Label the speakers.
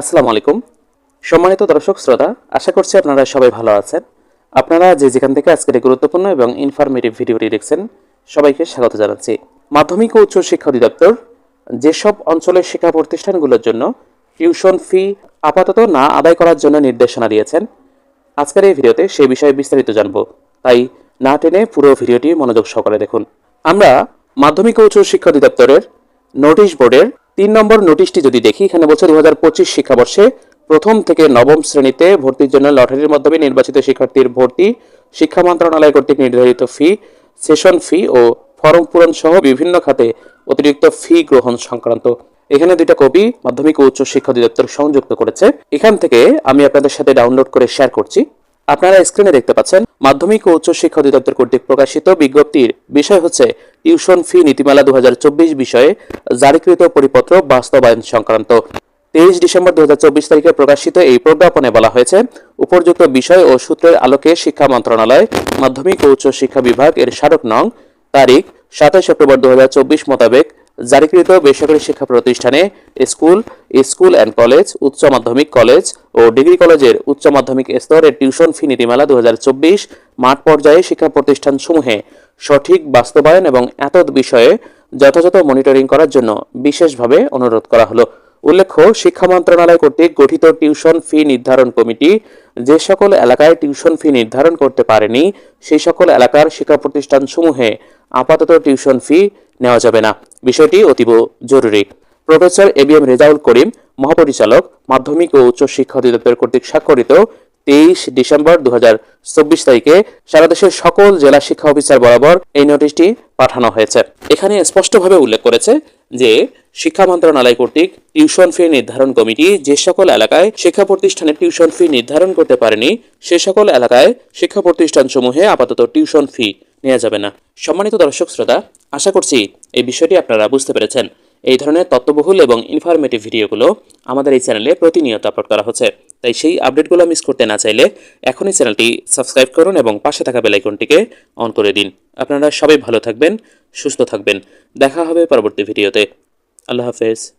Speaker 1: আসসালামু আলাইকুম। সম্মানিত দর্শক, শ্রোতা, আশা করছি আপনারা সবাই ভালো আছেন। আপনারা যে যেখান থেকে আজকের এই গুরুত্বপূর্ণ এবং ইনফরমেটিভ ভিডিওটি দেখছেন, সবাইকে স্বাগত জানাচ্ছি। মাধ্যমিক ও উচ্চ শিক্ষা অধিদপ্তর, যেসব অঞ্চলের শিক্ষা প্রতিষ্ঠানগুলোর জন্য টিউশন ফি আপাতত না আদায় করার জন্য নির্দেশনা দিয়েছেন, আজকের এই ভিডিওতে সেই বিষয়ে বিস্তারিত জানব। তাই না টেনে পুরো ভিডিওটি মনোযোগ সহকারে দেখুন। আমরা মাধ্যমিক ও উচ্চ শিক্ষা অধিদপ্তরের নোটিশ বোর্ডের তিন নম্বর নোটিশটি যদি দেখি, এখানে বলছে দু হাজার পঁচিশ শিক্ষাবর্ষে প্রথম থেকে নবম শ্রেণীতে ভর্তির জন্য লটারির মাধ্যমে নির্বাচিত শিক্ষার্থীর ভর্তি, শিক্ষা মন্ত্রণালয় কর্তৃক নির্ধারিত ফি সেশন ফি ও ফর্ম পূরণ সহ বিভিন্ন খাতে অতিরিক্ত ফি গ্রহণ সংক্রান্ত। এখানে দুইটা কপি মাধ্যমিক ও উচ্চ শিক্ষা অধিদপ্তর সংযুক্ত করেছে। এখান থেকে আমি আপনাদের সাথে ডাউনলোড করে শেয়ার করছি। আপনারা স্ক্রিনে দেখতে পাচ্ছেন, মাধ্যমিক ও উচ্চ শিক্ষা অধিদপ্তর কর্তৃক প্রকাশিত বিজ্ঞপ্তির বিষয় হচ্ছে টিউশন ফি নীতিমালা দু বিষয়ে জারিকৃত পরিপত্র বাস্তবায়ন সংক্রান্ত। তেইশ ডিসেম্বর দু হাজার চব্বিশ তারিখে প্রকাশিত এই প্রজ্ঞাপনে বলা হয়েছে, উপযুক্ত বিষয় ও সূত্রের আলোকে শিক্ষা মন্ত্রণালয়, মাধ্যমিক ও উচ্চ শিক্ষা বিভাগ এর স্মারক নং, তারিখ সাতাশ অক্টোবর দু হাজার চব্বিশ মোতাবেক জারিকৃত বেসরকারি শিক্ষা প্রতিষ্ঠানে স্কুল স্কুল অ্যান্ড কলেজ, উচ্চ মাধ্যমিক কলেজ ও ডিগ্রি কলেজের উচ্চ মাধ্যমিক স্তরের টিউশন ফি নীতিমালা দু হাজার চব্বিশ মাঠ পর্যায়ে শিক্ষা প্রতিষ্ঠানসমূহে সঠিক বাস্তবায়ন এবং এতদ বিষয়ে যথাযথ মনিটরিং করার জন্য বিশেষভাবে অনুরোধ করা হলো। উল্লেখ্য, শিক্ষা মন্ত্রণালয় কর্তৃক গঠিত টিউশন ফি নির্ধারণ কমিটি যে সকল এলাকায় টিউশন ফি নির্ধারণ করতে পারেনি, সেই সকল এলাকার শিক্ষা প্রতিষ্ঠানসমূহে আপাতত টিউশন ফি নেওয়া যাবে না। বিষয়টি অতীব জরুরি। Professor A B M Rezaul Karim, মহাপরিচালক, মাধ্যমিক ও উচ্চ শিক্ষা অধিদপ্তর কর্তৃক স্বাক্ষরিত তেইশ ডিসেম্বর দু হাজার চব্বিশ তারিখে সারা দেশের সকল জেলা শিক্ষা অফিসার বরাবর এই নোটিশটি পাঠানো হয়েছে। এখানে স্পষ্টভাবে উল্লেখ করেছে যে, শিক্ষা মন্ত্রণালয় কর্তৃক টিউশন ফি নির্ধারণ কমিটি যে সকল এলাকায় শিক্ষা প্রতিষ্ঠানে টিউশন ফি নির্ধারণ করতে পারেনি, সে সকল এলাকায় শিক্ষা প্রতিষ্ঠানসমূহে আপাতত টিউশন ফি নেওয়া যাবে না। সম্মানিত দর্শক শ্রোতা, আশা করছি এই বিষয়টি আপনারা বুঝতে পেরেছেন। এই ধরনের তত্ত্ববহুল এবং ইনফরমেটিভ ভিডিওগুলো আমাদের এই চ্যানেলে প্রতিনিয়ত আপলোড করা হচ্ছে। তাই সেই আপডেটগুলো মিস করতে না চাইলে এখনই চ্যানেলটি সাবস্ক্রাইব করুন এবং পাশে থাকা বেলাইকনটিকে অন করে দিন। আপনারা সবাই ভালো থাকবেন, সুস্থ থাকবেন। দেখা হবে পরবর্তী ভিডিওতে। আল্লাহ হাফেজ।